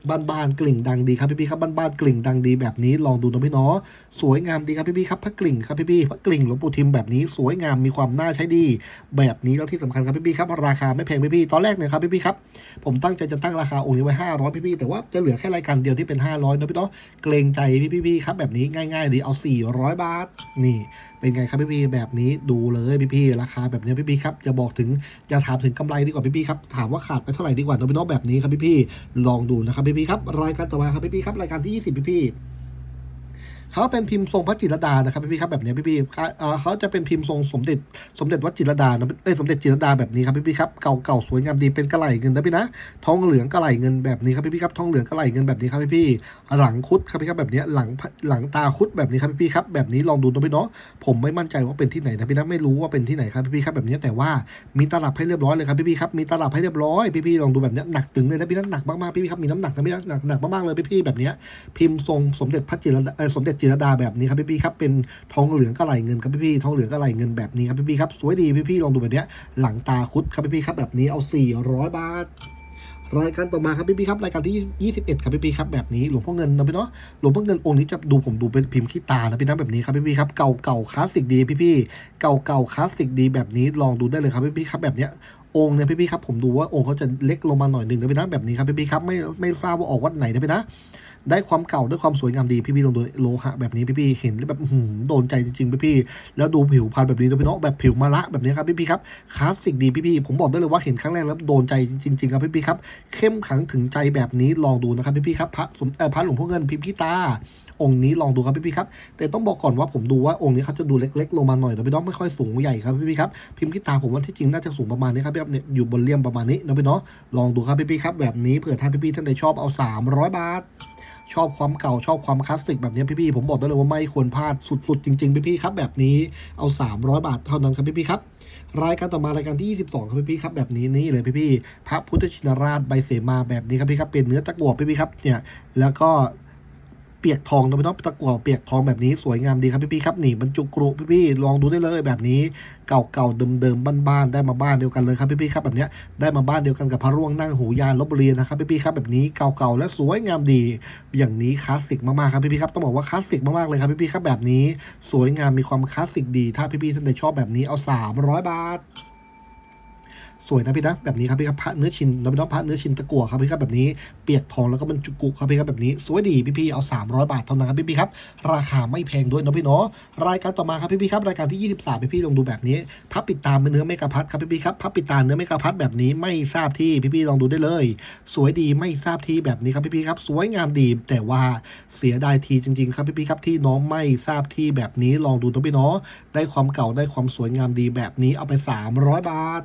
บ้านๆกลิ่งดังดีครับพี่ๆครับบ้านๆกลิ่งดังดีแบบนี้ลองดูนะพี่เนาะสวยงามดีครับพี่ๆครับพระกลิ่งครับพี่ๆพระกลิ่งหลวงปู่ทิมแบบนี้สวยงามมีความน่าใช้ดี แบบนี้แล้วที่สำคัญครับพี่ๆครับราคาไม่แพงพี่ๆตอนแรกเนี่ยครับพี่ๆครับผมตั้งใจจะตั้งราคาองค์นี้ไว้500พี่ๆแต่ว่าจะเหลือแค่รายการเดียวที่เป็น500นะพี่เนาะเกรงใจพี่ๆครับแบบนี้ง่ายๆดีเอา 400 บาทนี่เป็นไงครับพี่ๆแบบนี้ดูเลยพี่ๆราคาแบบนี้พี่ๆครับจะบอกถึงจะถามถึงกำไรดีกว่าพี่ๆครับถามว่าขาดไปเท่าไหร่ดีกว่าโนบิโนแบบนี้ครับพี่ๆลองดูนะครับพี่ๆครับรายการต่อมาครับพี่ๆครับรายการที่ 20พี่ๆ เขาเป็นพิมพ์ทรงพระจิตรดานะครับพี่ๆครับแบบนี้พี่ๆเขาเอ่เขาจะเป็นพิมพ์ทรงสมเด็จสมเด็จวัดจิตรดานะเอ้ยสมเด็จจิตรดาแบบนี้ครับพี่ๆครับเก่าๆสวยงามดีเป็นกระไหลเงินนะพี่นะทองเหลืองกระไหลเงินแบบนี้ครับพี่ๆครับทองเหลืองกระไหลเงินแบบนี้ครับพี่ๆหลังคุดครับพี่ครับแบบนี้หลังหลังตาคุดแบบนี้ครับพี่ๆครับแบบนี้ลองดูนะพี่เนาะผมไม่มั่นใจว่าเป็นที่ไหนนะพี่นะไม่รู้ว่าเป็นที่ไหนครับพี่ๆครับแบบนี้แต่ว่ามีตลับให้เรียบร้อยเลยครับพี่ๆครับมีตลับให้เรียบร้อยพี่ๆลองดูแบบนี้หนักตึงเลยนะพี่นะหนักมากๆพี่ๆครับมีน้ำหนักนะพี่นะหนักมากๆเลยพี่ๆแบบนี้พิมพ์ทรงสมเด็จพระจิรสมเด็จจิรดาแบบนี้ครับพี่ๆครับเป็นทองเหลืองกระไหลเงินครับพี่ๆทองเหลืองกระไหลเงินแบบนี้ครับพี่ๆครับสวยดีพี่ๆลองดูแบบนี้หลังตาคุดครับพี่ๆครับแบบนี้เอา 400 บาทรายการต่อมาครับพี่ๆครับรายการที่ 21 ครับพี่ๆครับแบบนี้หลวงพ่อเงินนะพี่เนาะหลวงพ่อเงินองค์นี้จะดูผมดูเป็นพิมพ์ขี้ตานะพี่นะแบบนี้ครับพี่ๆครับเก่าเก่าคลาสสิกดีพี่ๆเก่าเก่าคลาสสิกดีแบบนี้ลองดูได้เลยครับพี่ๆครับแบบเนี้ยองค์เนี่ยพี่ๆครับผมดูว่าองค์เขาจะเล็กลงมาหน่อยหนึ่งนะพี่นะแบบนี้ครับพี่ๆครับไม่ไม่ทราบว่าออกวัดไหนนะพี่นะ ได้ความเก่าด้วยความสวยงามดีพี่ๆลองดูโลหะแบบนี้พี่ๆเห็นแล้วแบบหือโดนใจจริงๆพี่ๆแล้วดูผิวพรรณแบบนี้นะพี่เนาะแบบผิวมะละแบบนี้ครับพี่ๆครับคลาสสิกดีพี่ๆผมบอกได้เลยว่าเห็นครั้งแรกแล้วโดนใจจริงๆครับพี่ๆครับเข้มขังถึงใจแบบนี้ลองดูนะครับพี่ๆครับพระสมเออพระหลวงพ่อเงินพิมพ์ขี้ตาองค์นี้ลองดูครับพี่ๆครับ แต่ต้องบอกก่อนว่าผมดูว่าองค์นี้เขาจะดูเล็กๆลงมาหน่อยแต่พี่น้องไม่ค่อยสูงใหญ่ครับพี่ๆครับพิมพ์ขี้ตาผมว่าที่จริงน่าจะสูงประมาณนี้ครับพี่ครับเนี่ยอยู่บนเลี่ยมประมาณนี้นะพี่เนาะลองดูครับพี่ๆครับแบบนี้เผื่อท่านพี่ๆท่านใดชอบเอา 300 บาท ชอบความเก่าชอบความคลาสสิกแบบนี้พี่ๆผมบอกได้เลยว่าไม่ควรพลาดสุดๆ จริง ๆ พี่ๆครับแบบนี้เอา 300 บาทเท่านั้นครับพี่ๆครับรายการต่อมารายการที่ 22 ครับพี่ๆครับแบบนี้นี่เลยพี่ๆพระพุทธชินราชใบเสมาแบบนี้ครับพี่ครับเป็นเนื้อตะกั่วพี่ๆครับเนี่ยแล้วก็ เปียกทองนะพี่น้องตะกั่วเปียกทองแบบนี้สวยงามดีครับพี่ๆครับนี่บรรจุกรุพี่ๆลองดูได้เลยแบบนี้เก่าๆเดิมๆบ้านๆได้มาบ้านเดียวกันเลยครับพี่ๆครับแบบเนี้ยได้มาบ้านเดียวกันกับพระร่วงนั่งหูยานลบบุรีนะครับพี่ๆครับแบบนี้เก่าๆและสวยงามดี อย่างนี้คลาสสิกมากๆครับพี่ๆครับต้องบอกว่าคลาสสิกมากๆเลยครับพี่ๆครับแบบนี้ สวยงามมีความคลาสสิกดี ถ้าพี่ๆท่านใดชอบแบบนี้เอา 300 บาท สวยนะพี่นะแบบนี้ครับพี่ครับพระเนื้อชินเราเป็นพระเนื้อชินตะกั่วครับพี่ครับแบบนี้เปียกทองแล้วก็บรรจุกุครับพี่ครับแบบนี้สวยดีพี่ๆเอา 300 บาทเท่านั้นครับพี่ๆครับราคาไม่แพงด้วยนะพี่เนาะรายการต่อมาครับพี่ๆครับรายการที่ 23พี่ๆลองดูแบบนี้พับปิดตาเป็นเนื้อเมกะพัดครับพี่ๆครับพับปิดตาเนื้อเมกะพัดแบบนี้ไม่ทราบที่พี่ๆลองดูได้เลย สวยดีไม่ทราบที่แบบนี้ครับพี่ๆครับสวยงามดีแต่ว่าเสียดายทีจริง ๆ ครับพี่ๆครับที่น้องไม่ทราบที่แบบนี้ลองดูนะพี่เนาะได้ความเก่าได้ความสวยงามดีแบบนี้เอาไป 300 บาท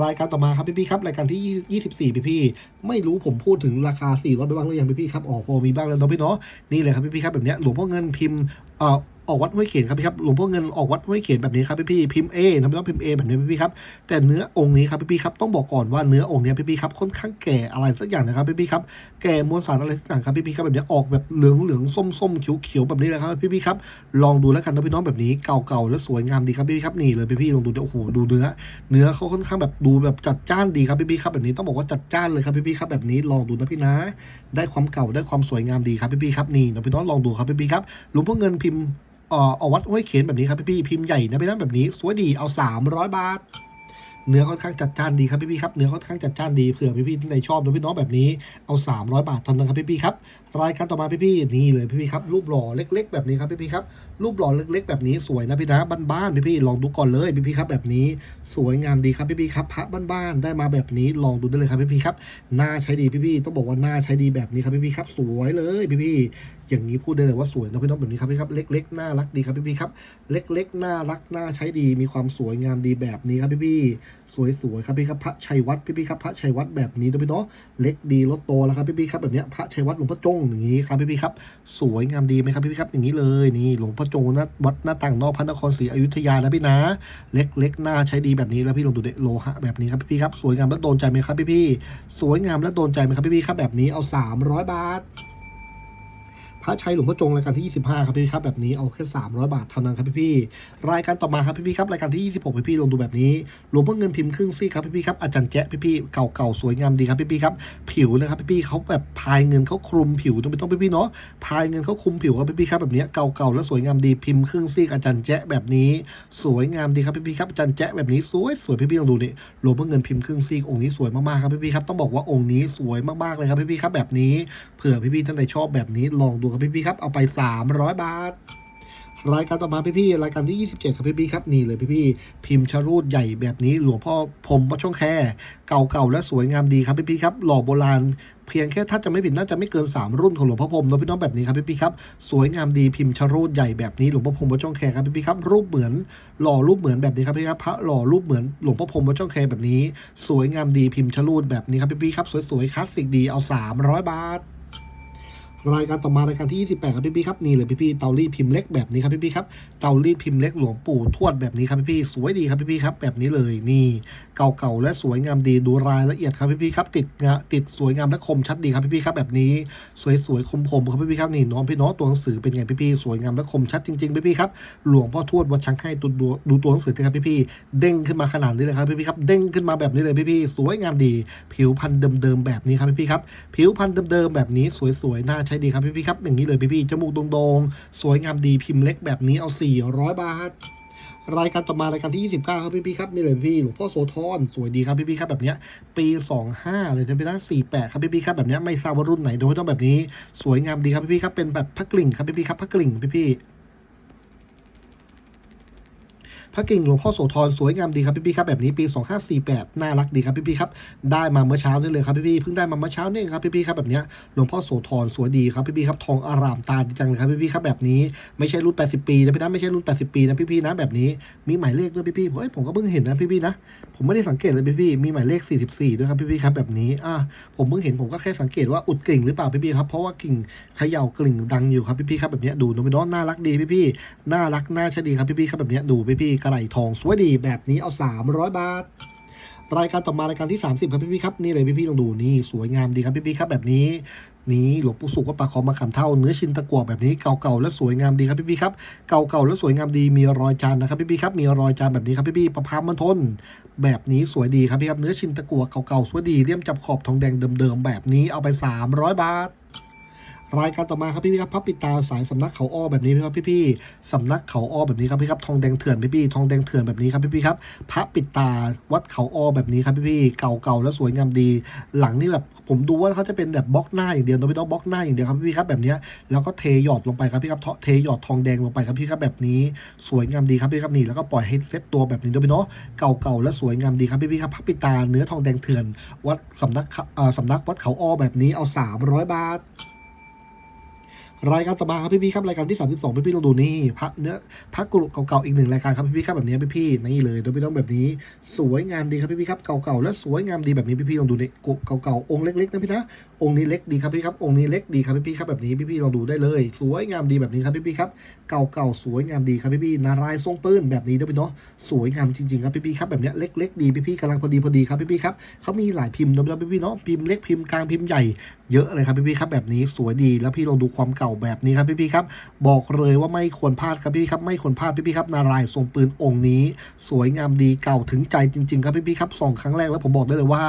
รายการต่อมาครับพี่พี่ครับรายการที่ 24 พี่พี่ไม่รู้ผมพูดถึงราคา 400 ไปบ้างหรือยังพี่พี่ครับอ๋อพอมีบ้างแล้วเนาะพี่เนาะนี่เลยครับพี่พี่ครับแบบเนี้ยหลวงพ่อเงินพิมพ์เออกวัดห้วยเขียนครับพี่ครับหลวงพ่อเงินออกวัดห้วยเขียนแบบนี้ครับพี่ๆพิมพ์เอนะไม่ต้องพิมพ์เอแบบนี้พี่ๆครับแต่เนื้อองค์นี้ครับพี่ๆครับต้องบอกก่อนว่าเนื้อองค์นี้ยพี่ครับค่อนข้างแก่อะไรสักอย่างนะครับพี่ๆครับแก่มวลสารอะไรสักอย่างครับพี่ๆครับแบบนี้ออกแบบเหลืองเหลืองส้มส้มเขียวเขียวแบบนี้เลยครับพี่ๆครับลองดูแล้วกันนะพี่น้องแบบนี้เก่าๆและสวยงามดีครับพี่ๆครับนี่เลยพี่ๆลองดูเดี๋ยวโอ้โหดูเนื้อเนื้อเขาค่อนข้างแบบดูแบบจัดจ้านดีครับพี่ๆครับแบบนี้ต้องบอกว่าจัดจ้านเลยครับพี่ๆครับแบบนี้ลองดูนะพี่นะ ได้ความเก่าได้ความสวยงามดีครับพี่ๆครับนี่นะพี่น้องลองดูครับพี่ๆครับหลวงพ่อเงินพิมพ์ อ่อเอาวัดห้วยเขนแบบนี้ครับพี่ๆพิมพ์ใหญ่นะพี่นแบบนี้ สวยดีเอา 300 บาท เนื้อค่อนข้างจัดจ้านดีครับพี่ๆครับเนื้อค่อนข้างจัดจ้านดีเผื่อพี่ๆที่ไหนชอบนะพี่น้องแบบนี้เอา 300 บาทเท่านั้นครับพี่ๆครับรายการต่อมาพี่ๆนี่เลยพี่ๆครับรูปหล่อเล็ก ๆ แบบนี้ครับพี่ๆครับรูปหล่อเล็ก ๆ แบบนี้สวยนะพี่นะบ้านๆพี่ๆลองดูก่อนเลยพี่ๆครับแบบนี้สวยงามดีครับพี่ๆครับพระบ้านๆได้มาแบบนี้ลองดูได้เลยครับพี่ๆครับหน้าใช้ดีพี่ๆต้องบอกว่าหน้าใช้ดีแบบนี้ครับพี่ๆครับสวยเลยพี่ๆ อย่างนี้พูดได้เลยว่าสวยนะพี่น้องแบบนี้ครับพี่ครับ เล็กๆน่ารักดีครับพี่ๆครับ เล็กๆน่ารักน่าใช้ดี มีความสวยงามดีแบบนี้ครับพี่ๆสวยๆครับพี่ครับพระชัยวัดพี่ๆครับพระชัยวัดแบบนี้นะพี่เนาะเล็กดีรถโตแล้วครับพี่ๆครับแบบเนี้ยพระชัยวัดหลวงพ่อจงอย่างนี้ครับพี่ๆครับสวยงามดีไหมครับพี่ๆครับอย่างนี้เลยนี่หลวงพ่อจงนะวัดหน้าต่างนอกพระนครศรีอยุธยานะพี่นะ เล็กเล็กหน้าใช้ดีแบบนี้แล้วพี่ลองดูเดโลหะแบบนี้ครับพี่ๆครับสวยงามและโดนใจไหมครับพี่ๆสวยงามและโดนใจไหมครับพี่ๆครับแบบนี้เอา 300 บาท พระชัยหลวงพ่อจงรายการที่ 25 ครับพี่ครับแบบนี้เอาแค่ 300 บาทเท่านั้นครับพี่พี่รายการต่อมาครับพี่พี่ครับรายการที่ 26 พี่พี่ลองดูแบบนี้หลวงพ่อเงินพิมพ์ครึ่งซี่ครับพี่พี่ครับอาจารย์แจ๊ะพี่พี่เก่าๆสวยงามดีครับพี่พี่ครับผิวนะครับพี่พี่เขาแบบพายเงินเขาคลุมผิวต้องไม่ต้องพี่พี่เนาะพายเงินเขาคลุมผิวครับพี่พี่ครับแบบนี้เก่าๆและสวยงามดีพิมพ์ครึ่งซี่อาจารย์แจ๊ะแบบนี้ สวยงามดีครับพี่พี่ครับอาจารย์แจ๊ะแบบนี้สวยสวยพี่พี่ลองดูนี่หลวงพ่อเงินพิมพ์ครึ่งซี่องค์นี้สวยมากๆครับพี่พี่ครับต้องบอกว่าองค์นี้สวยมากๆเลยครับพี่พี่ครับแบบนี้เผื่อพี่พี่ท่านใดชอบแบบนี้ลองดูครับพี่พี่ครับ เอาไป 300 บาท รายการต่อมาพี่พี่รายการที่ 27ครับพี่พี่ครับนี่เลยพี่พี่พิมพ์ชรูดใหญ่แบบนี้หลวงพ่อพรมวัดช่องแคเก่าๆและสวยงามดีครับพี่พี่ครับหล่อโบราณเพียงแค่ถ้าจะไม่ผิดน่าจะไม่เกิน 3 รุ่นของหลวงพ่อพรมนอะพี่น้องแบบนี้ครับพี่พี่ครับสวยงามดีพิมพ์ชรูดใหญ่แบบนี้หลวงพ่อพรมวัดช่องแคครับพี่พี่ครับรูปเหมือนหล่อรูปเหมือนแบบนี้ครับพี่ครับพระหล่อรูปเหมือนหลวงพ่อพรมวัดช่องแคแบบนี้ สวยงามดีพิมพ์ชรูดแบบนี้ครับพี่พี่ครับสวยๆคลาสสิกดีเอา 300 บาท รายการต่อมารายการที่ 28 ครับพี่พี่ครับนี่เลยพี่พี่เตารีดพิมพ์เล็กแบบนี้ครับพี่พี่ครับเตารีดพิมพ์เล็กหลวงปู่ทวดแบบนี้ครับพี่พี่สวยดีครับพี่พี่ครับแบบนี้เลยนี่เก่าๆและสวยงามดีดูรายละเอียดครับพี่พี่ครับติดงะติดสวยงามและคมชัดดีครับพี่พี่ครับแบบนี้สวยๆคมๆครับพี่พี่ครับนี่น้องพี่น้องตัวหนังสือเป็นไงพี่พี่สวยงามและคมชัดจริงๆพี่พี่ครับหลวงพ่อทวดวัดช้างให้ดูดูดูตัวหนังสือนะครับพี่พี่เด้งขึ้นมาขนาดนี้เลยครับพี่พี่ครับเด้งขึ้นมาแบบนี้เลยพี่พี่สวยงามดี ผิวพันธุ์เดิมๆแบบนี้ครับพี่พี่ครับผิวพันธุ์เดิมๆแบบนี้สวยๆน่าช้ดีครับพี่พี่ๆครับอย่างนี้เลยพี่พี่ๆจมูกโด่งๆสวยงามดีพิมพ์เล็กแบบนี้เอา 400 บาท รายการต่อมารายการที่ 29 ครับพี่พี่ๆครับนี่เลยพี่หลวงพ่อโสธรสวยดีครับพี่พี่ๆครับแบบนี้ปี 25 เลยจะเป็นหน้า48 ครับพี่พี่ๆครับแบบนี้ไม่ทราบว่ารุ่นไหนโดยไม่ต้องแบบนี้ สวยงามดีครับพี่พี่ๆครับเป็นแบบพักกลิ่งครับพี่พี่ๆครับพักกลิ่งพี่พี่ๆ พระกิ่งหลวงพ่อโสธรสวยงามดีครับพี่ๆครับแบบนี้ปี 2548 น่ารักดีครับพี่ๆครับได้มาเมื่อเช้านี่เลยครับพี่ๆเพิ่งได้มาเมื่อเช้านี่ครับพี่ๆครับแบบนี้หลวงพ่อโสธรสวยดีครับพี่ๆครับทองอารามตาดีจังเลยครับพี่ๆครับแบบนี้ไม่ใช่รุ่น 80 ปีนะพี่นะไม่ใช่รุ่น 80 ปีนะพี่ๆนะแบบนี้มีหมายเลขด้วยพี่ๆเฮ้ยผมก็เพิ่งเห็นนะพี่ๆนะผมไม่ได้สังเกตเลยพี่ๆมีหมายเลข 44 ด้วยครับพี่ๆครับแบบนี้อะผมเพิ่งเห็นผมก็แค่สังเกตว่าอุดกิ่งหรือเปล่าพี่ๆครับเพราะว่ากิ่งเขย่ากลิ่งดังอยู่ครับพี่ๆครับแบบนี้ดูน้องน้องน่ารักดีพี่ๆน่ารักน่าชดีครับพี่ๆครับแบบนี้ดูพี่ๆกระไหลทองสวยดีแบบนี้เอา 300 บาท รายการต่อมารายการที่ 30 ครับพี่ๆครับนี่เลยพี่ๆลองดูนี่สวยงามดีครับพี่ๆครับแบบนี้นี่หลวงปู่สุขก็ปลาคอมาขำเท่าเนื้อชินตะกั่วแบบนี้เก่าๆและสวยงามดีครับพี่ๆครับเก่าๆและสวยงามดีมีรอยจานนะครับพี่ๆครับมีรอยจานแบบนี้ครับพี่ๆประพามมันทน แบบนี้สวยดีครับพี่ครับเนื้อชินตะกั่วเก่าๆสวยดีเลี่ยมจับขอบทองแดงเดิมๆแบบนี้เอาไป 300 บาท รายการต่อมาครับพี่ๆครับพับปิตาสายสำนักเขาอ้อแบบนี้ครับพี่ๆสำนักเขาอ้อแบบนี้ครับพี่ครับทองแดงเถื่อนพี่ๆทองแดงเถื่อนแบบนี้ครับพี่ๆครับพระปิตาวัดเขาอ้อแบบนี้ครับพี่ๆเก่าๆและสวยงามดี หลังนี่แบบผมดูว่าเขาจะเป็นแบบบล็อกหน้าอย่างเดียวโดยไม่ต้องบล็อกหน้าอย่างเดียวครับพี่ๆครับแบบนี้แล้วก็เทหยอดลงไปครับพี่ครับเทหยอดทองแดงลงไปครับพี่ครับแบบนี้สวยงามดีครับพี่ครับนี่แล้วก็ปล่อยให้เซตตัวแบบนี้ด้วยพี่เนาะเก่าๆและสวยงามดีครับพี่ๆครับพระปิตาเนื้อทองแดงเถื่อนวัดสำนักเอ่อสำนักวัดเขาอ้อแบบนี้เอา 300 บาท รายการต่อมาครับพี่ๆครับรายการที่ 32 พี่ๆลองดูนี่พระเนื้อพระกรุเก่าๆอีกหนึ่งรายการครับพี่ๆครับแบบนี้พี่ๆนี่เลยโดยไม่ต้องแบบนี้ สวยงามดีครับพี่ๆครับเก่าๆและสวยงามดีแบบนี้พี่ๆลองดูนี่กุเก่าๆองค์เล็กๆนะพี่นะองค์นี้เล็กดีครับพี่ครับองค์นี้เล็กดีครับพี่ๆครับแบบนี้พี่ๆลองดูได้เลย สวยงามดีแบบนี้ครับพี่ๆครับเก่าๆสวยงามดีครับพี่ๆนารายทรงปืนแบบนี้ด้วยพี่เนาะสวยงามจริงๆครับพี่ๆครับแบบเนี้ยเล็กๆดีพี่ๆกำลังพอดีพอดีครับพี่ๆครับเขามีหลายพิมพ์นะพี่ๆเนาะพิมพ์เล็กพิมพ์กลางพิมพ์ใหญ่ เยอะเลยครับพี่ๆครับแบบนี้สวยดีแล้วพี่ลองดูความเก่าแบบนี้ครับพี่ๆครับบอกเลยว่าไม่ควรพลาดครับพี่ๆครับไม่ควรพลาดพี่ๆครับนารายณ์ทรงปืนองค์นี้ สวยงามดีเก่าถึงใจจริง ๆ ครับพี่ๆครับสองครั้งแรกแล้วผมบอกได้เลยว่า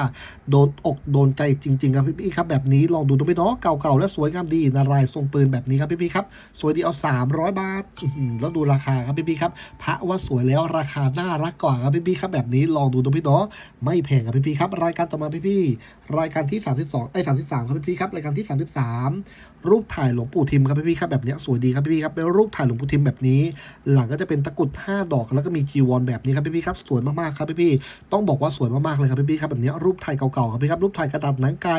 โดนอกโดนใจจริง ๆ ครับพี่ๆครับแบบนี้ลองดูตัวพี่เนาะเก่าๆและสวยงามดีนารายณ์ทรงปืนแบบนี้ครับพี่ๆครับสวยดีเอา 300 บาทอื้อหือแล้วดูราคาครับพี่ๆครับพระว่าสวยแล้วราคาน่ารักกว่าครับพี่ๆครับแบบนี้ลองดูตัวพี่เนาะไม่แพงครับพี่ๆครับรายการต่อมาพี่ๆรายการที่ 32ไอ้33ครับพี่ๆครับรายการที่ 33 รูปถ่ายหลวงปู่ทิมครับพี่ๆครับแบบนี้สวยดีครับพี่ๆครับเป็นรูปถ่ายหลวงปู่ทิมแบบนี้ หลังก็จะเป็นตะกุด 5 ดอกแล้วก็มีจีวรแบบนี้ครับพี่ๆครับสวยมากๆครับพี่ๆต้องบอกว่าสวยมากๆเลยครับพี่ๆครับแบบนี้รูปถ่ายเก่าๆครับพี่ครับรูปถ่ายกระดาษหนังไก่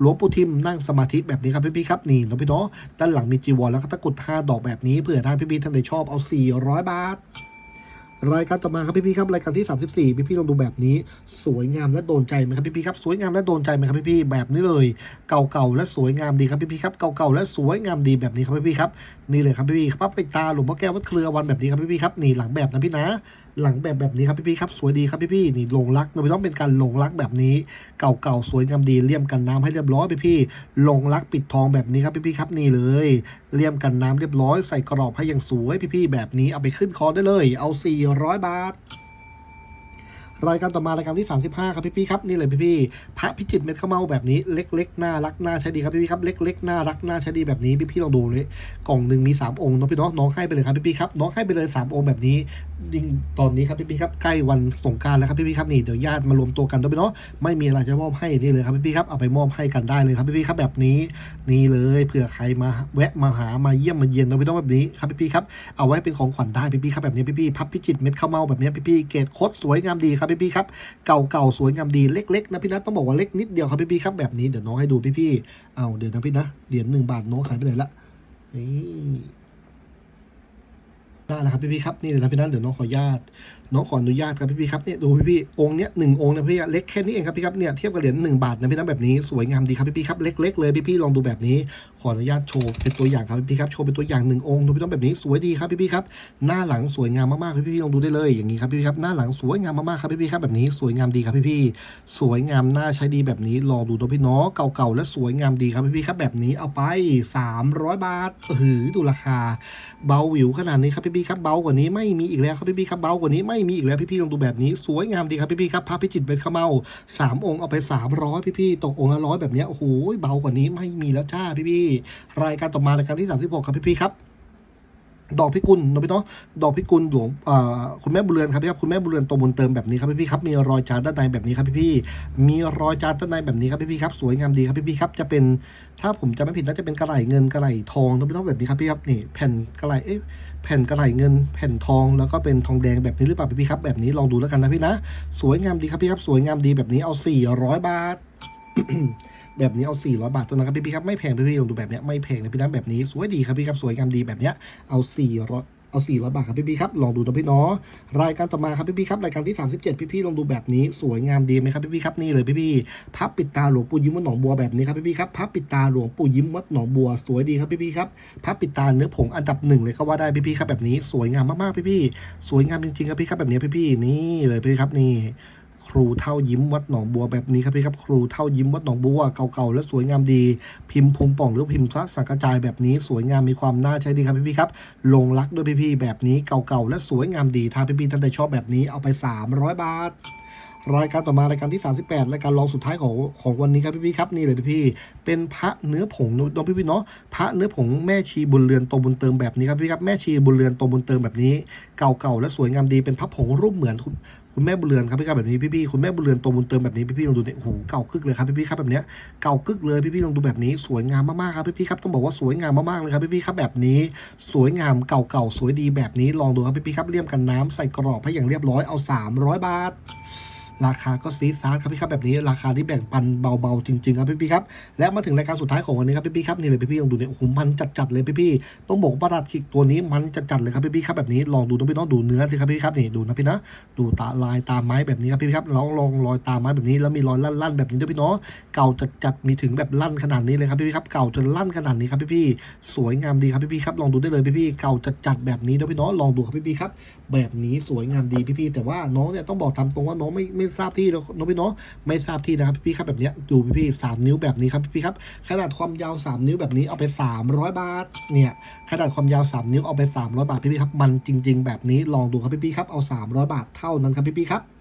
หลวงปู่ทิมนั่งสมาธิแบบนี้ครับพี่ๆครับนี่น้องพี่เนาะด้านหลังมีจีวรแล้วก็ตะกุด 5 ดอกแบบนี้เผื่อท่านพี่ๆท่านใดชอบเอา 400 บาท รายการต่อมาครับพี่พี่ครับรายการที่ 34 พี่พี่ลองดูแบบนี้ สวยงามและโดนใจไหมครับพี่พี่ครับสวยงามและโดนใจไหมครับพี่พี่แบบนี้เลย เก่าๆและสวยงามดีครับพี่พี่ครับเก่าๆและสวยงามดีแบบนี้ครับพี่พี่ครับนี่เลยครับพี่ๆครับไปตาหลวงพ่อแก้ววัดเครือวันแบบนี้ครับพี่พี่ครับนี่หลังแบบนะพี่นะ หลังแบบแบบนี้ครับพี่ๆครับสวยดีครับพี่ๆนี่ลงรักเราไม่ต้องเป็นการลงรักแบบนี้ เก่าๆสวยงามดีเลี่ยมกันน้ำให้เรียบร้อยพี่ๆลงรักปิดทองแบบนี้ครับพี่ๆครับนี่เลย เลี่ยมกันน้ำเรียบร้อยใส่กรอบให้อย่างสวยพี่ๆแบบนี้เอาไปขึ้นคอได้เลย เอา 400 บาทรายการต่อมารายการที่ 35 ครับพี่ๆครับนี่เลยพี่ๆพระพิจิตรเม็ดข้าวเมาแบบนี้เล็กๆน่ารักน่าใช้ดีครับพี่ๆครับเล็กๆน่ารักน่าใช้ดีแบบนี้พี่ๆลองดูเลยกล่องหนึ่งมี 3 องค์เนาะพี่เนาะน้องให้ไปเลยครับพี่ๆครับน้องให้ไปเลย 3 องค์แบบนี้ ยิ่งตอนนี้ครับพี่ๆครับใกล้วันสงการแล้วครับพี่ๆครับนี่เดี๋ยวญาติมารวมตัวกันเนาะพี่เนาะไม่มีอะไรจะมอบให้นี่เลยครับพี่ๆครับเอาไปมอบให้กันได้เลยครับพี่ๆครับแบบนี้นี่เลยเผื่อใครมาแวะมาหามาเยี่ยมมาเยียนเนาะพี่เนาะแบบนี้ครับพี่ๆครับเอาไว้เป็นของขวัญได้พี่ๆครับแบบนี้พี่ๆพับพิจิตเม็ดข้าวเมาแบบนี้พี่ๆเกรดโคตรสวยงามดีครับพี่ๆครับเก่าๆสวยงามดีเล็กๆนะพี่นัทต้องบอกว่าเล็กนิดเดียวครับพี่ๆครับแบบนี้เดี๋ยวน้องให้ดูพี่ๆเอาเดี๋ยวนะพี่นะเหรียญหนึ่งบาทน้องหายไปไหนละนี่ ได้แล้วครับพี่ๆครับนี่เลยนะพี่นัทเดี๋ยวน้องขออนุญาต น้องขออนุญาตครับพี่ๆครับเนี่ยดูพี่ๆองค์เนี้ยหนึ่งองค์นะพี่เล็กแค่นี้เองครับพี่ครับเนี่ยเทียบกับเหรียญหนึ่งบาทนะพี่นัทแบบนี้สวยงามดีครับพี่ๆครับเล็กๆเลยพี่ๆลองดูแบบนี้ขออนุญาตโชว์เป็นตัวอย่างครับพี่ๆครับโชว์เป็นตัวอย่างหนึ่งองค์ดูพี่ต้องแบบนี้สวยดีครับพี่ๆครับหน้าหลังสวยงามมากๆพี่ๆลองดูได้เลยอย่างนี้ครับพี่ๆครับหน้าหลังสวยงามมากๆครับพี่ๆครับแบบนี้สวยงามดีครับพี่ๆสวยงามน่าใช้ดีแบบนี้ลองดูตัวพี่น้องเก่าๆและสวยงามดีครับพี่ๆครับแบบนี้เอาไป 300 บาทเออดูราคา เบาหวิวขนาดนี้ครับพี่ๆครับเบากว่านี้ไม่มีอีกแล้วครับพี่ๆครับเบากว่านี้ไม่มีอีกแล้วพี่ๆลองดูแบบนี้สวยงามดีครับพี่ๆครับพระพิจิตรเป็นขมเมาสามองค์เอาไป300พี่ๆตกองค์ละร้อยแบบนี้โอ้โหเบากว่านี้ไม่มีแล้วจ้าพี่ๆรายการต่อมารายการที่36ครับพี่ๆครับ ดอกพิกุลเนาะพี่เนาะดอกพิกุลหลวงคุณแม่บุเรือนครับพี่ครับคุณแม่บุเรือนตัวบุญเติมแบบนี้ครับพี่ๆครับมีรอยจานด้านในแบบนี้ครับพี่ๆมีรอยจานด้านในแบบนี้ครับพี่ๆครับสวยงามดีครับพี่ๆครับจะเป็นถ้าผมจำไม่ผิดน่าจะเป็นกระไหลเงินกระไหลทองเนาะพี่เนาะแบบนี้ครับพี่ครับนี่แผ่นกระไหลเอ๊ะแผ่นกระไหลเงิน แผ่นทองแล้วก็เป็นทองแดงแบบนี้หรือเปล่าพี่ๆครับแบบนี้ลองดูแล้วกันนะพี่นะ สวยงามดีครับพี่ครับสวยงามดีแบบนี้เอา400บาท แบบนี้เอา 400 บาทตัวนั้นครับพี่ๆครับไม่แพงพี่ๆลองดูแบบเนี้ยไม่แพงเลยพี่นะแบบนี้สวยดีครับพี่ครับสวยงามดีแบบเนี้ยเอา400เอา400บาทครับพี่ๆครับ ลองดูนะพี่เนาะรายการต่อมาครับพี่ๆครับ รายการที่ 37 พี่ๆลองดูแบบนี้สวยงามดีไหมครับพี่ๆครับนี่เลยพี่ๆพับปิดตาหลวงปู่ยิ้มวัดหนองบัวแบบนี้ครับพี่ๆครับพับปิดตาหลวงปู่ยิ้มวัดหนองบัว สวยดีครับพี่ๆครับพับปิดตาเนื้อผงอันดับหนึ่งเลยก็ว่าได้พี่ๆครับแบบนี้สวยงามมากๆพี่ๆสวยงามจริงๆครับพี่ครับแบบนี้พี่ๆนี่เลยพี่ครับนี่ ครูเท่ายิ้มวัดหนองบัวแบบนี้ครับพี่ครับครูเท่ายิ้มวัดหนองบัวเก่าๆและสวยงามดี พิมพ์พุงป่องหรือพิมพ์พระสังกระจายแบบนี้สวยงามมีความน่าใช้ดีครับพี่ๆครับลงรักด้วยพี่ๆแบบนี้เก่าๆและสวยงามดีถ้าพี่ๆท่านใดชอบแบบนี้เอาไป 300 บาทรายการต่อมารายการที่ 38รายการรองสุดท้ายของของวันนี้ครับพี่ๆครับนี่เลยพี่ เป็นพระเนื้อผงน้องพี่ๆเนาะพระเนื้อผงแม่ชีบุญเรือนโตบุญเติมแบบนี้ครับพี่ครับแม่ชีบุญเรือนโตบุญเติมแบบนี้ เก่าๆและสวยงามดีเป็นพระผงรูปเหมือน คุณแม่บุญเรือนครับพี่ก้าแบบนี้พี่ๆคุณแม่บุญเรือนตรงบุญเติมแบบนี้พี่ๆลองดูเนี่ยโอ้โหเก่ากึกเลยครับพี่ๆครับแบบเนี้ยเก่ากึกเลยพี่ๆลองดูแบบนี้สวยงามมากๆครับพี่ๆครับต้องบอกว่าสวยงามมากๆเลยครับพี่ๆครับแบบนี้ สวยงามเก่าๆสวยดีแบบนี้ลองดูครับพี่ๆครับเลี่ยมกันน้ำใส่กรอบให้อย่างเรียบร้อยเอา 300 บาท ราคาก็ซีซาร์ครับพี่ครับแบบนี้ราคาที่แบ่งปันเบาๆจริงๆครับพี่ๆครับและมาถึงรายการสุดท้ายของวันนี้ครับพี่ๆครับนี่เลยพี่ๆลองดูเนี่ยโอ้โหมันจัดๆเลยพี่ๆต้องบอกว่าประหลัดขิกตัวนี้มันจัดๆเลยครับพี่ๆครับแบบนี้ลองดูต้องพี่น้องดูเนื้อสิครับพี่ครับนี่ดูนะพี่นะดูตาลายตามไม้แบบนี้ครับพี่ครับลองลองรอยตามไม้แบบนี้แล้วมีรอยลั่นๆแบบนี้ด้วยพี่น้องเก่าจัดๆมีถึงแบบลั่นขนาดนี้เลยครับพี่ครับเก่าจนลั่นขนาดนี้ครับพี่ๆสวยงามดีครับพี่ๆครับลองดูได้เลยพี่ๆเก่าจัดๆแบบนี้ด้วยพี่น้องลองดูครับพี่ๆครับ แบบนี้สวยงามดีพี่ๆแต่ว่าน้องเนี่ยต้องบอกตามตรงว่าน้องไม่ไม่ทราบที่แล้วน้องพี่น้องไม่ทราบที่นะครับพี่ๆครับแบบเนี้ยดูพี่ๆสามนิ้วแบบนี้ครับพี่ๆครับขนาดความยาว 3 นิ้วแบบนี้เอาไป 300 บาทเนี่ยขนาดความยาว 3 นิ้วเอาไป 300 บาทพี่ๆครับมันจริง ๆ แบบนี้ลองดูครับพี่ๆครับเอา 300 บาทเท่านั้นครับพี่ๆครับ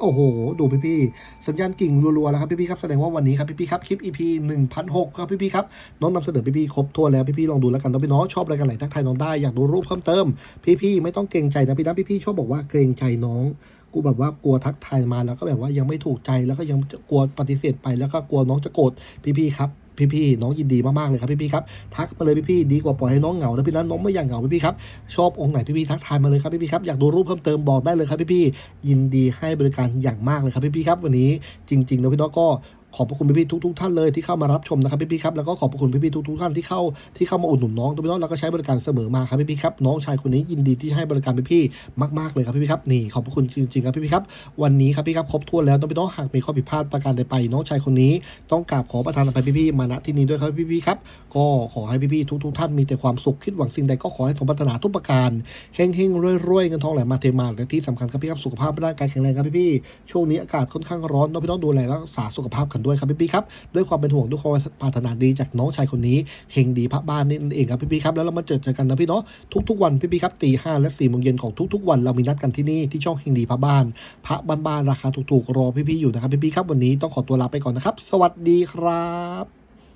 โอ้โห ดูพี่พี่สัญญาณกิ่งรัวๆแล้วครับพี่พี่ครับแสดงว่าวันนี้ครับพี่พี่ครับคลิป EP 1006ครับพี่พี่ครับน้องนำเสนอพี่พี่ครบทั่วแล้วพี่พี่ลองดูแล้วกันนะพี่น้องชอบรายการไหนทักทายน้องได้อยากดูรูปเพิ่มเติม พี่พี่ไม่ต้องเกรงใจนะพี่นะพี่พี่ชอบบอกว่าเกรงใจน้องกูแบบว่ากลัวทักทายมาแล้วก็แบบว่ายังไม่ถูกใจแล้วก็ยังกลัวปฏิเสธไปแล้วก็กลัวน้องจะโกรธพี่ๆครับ พี่ๆน้องยินดีมากๆเลยครับพี่ๆครับทักมาเลยพี่ๆดีกว่าปล่อยให้น้องเหงานะพี่นะน้องไม่อยากเหงาพี่ๆครับชอบองค์ไหนพี่ๆทักทายมาเลยครับพี่ๆครับอยากดูรูปเพิ่มเติมบอกได้เลยครับพี่ๆยินดีให้บริการอย่างมากเลยครับพี่ๆครับวันนี้จริงๆนะพี่น้องก็ ขอบพระคุณพี่ๆทุกๆท่านเลยที่เข้ามารับชมนะครับพี่ๆครับแล้วก็ขอบพระคุณพี่ๆทุกๆท่านที่เข้าที่เข้ามาอุดหนุนน้องตัวพี่น้องแล้วก็ใช้บริการเสมอมาครับพี่ๆครับน้องชายคนนี้ยินดีที่ให้บริการพี่ๆมากๆเลยครับพี่ๆครับนี่ขอบพระคุณจริงๆครับพี่ๆครับวันนี้ครับพี่ครับครบถ้วนแล้วตัวพี่น้องหากมีข้อผิดพลาดประการใดไปน้องชายคนนี้ต้องกราบขอประทานอภัยพี่ๆมาณที่นี้ด้วยครับพี่ๆครับก็ขอให้พี่ๆทุกๆท่านมีแต่ความสุขคิดหวังสิ่งใดก็ขอให้สมปรารถนาทุกประการเฮงเฮงรวยรวยๆเงินทองไหลมาเทมาและที่สำคัญครับพี่ครับสุขภาพร่างกายแข็งแรงครับพี่ๆช่วงนี้อากาศค่อนข้างร้อนน้องพี่น้องดูแลรักษาสุขภาพกันด้วยครับพี่ๆครับด้วยความเป็นห่วงด้วยความปรารถนาดีจากน้องชายคนนี้เฮงดีพระบ้านนี่เองครับพี่ๆครับแล้วเรามาเจอเจอกันนะพี่เนาะทุกๆวันพี่ๆครับตีห้าและสี่โมงเย็นของทุกๆวันเรามีนัดกันที่นี่ที่ช่องเฮงดีพระบ้าน พระบ้านๆราคาถูกๆรอพี่ๆอยู่นะครับพี่ๆครับวันนี้ต้องขอตัวลาไปก่อนนะครับ สวัสดีครับ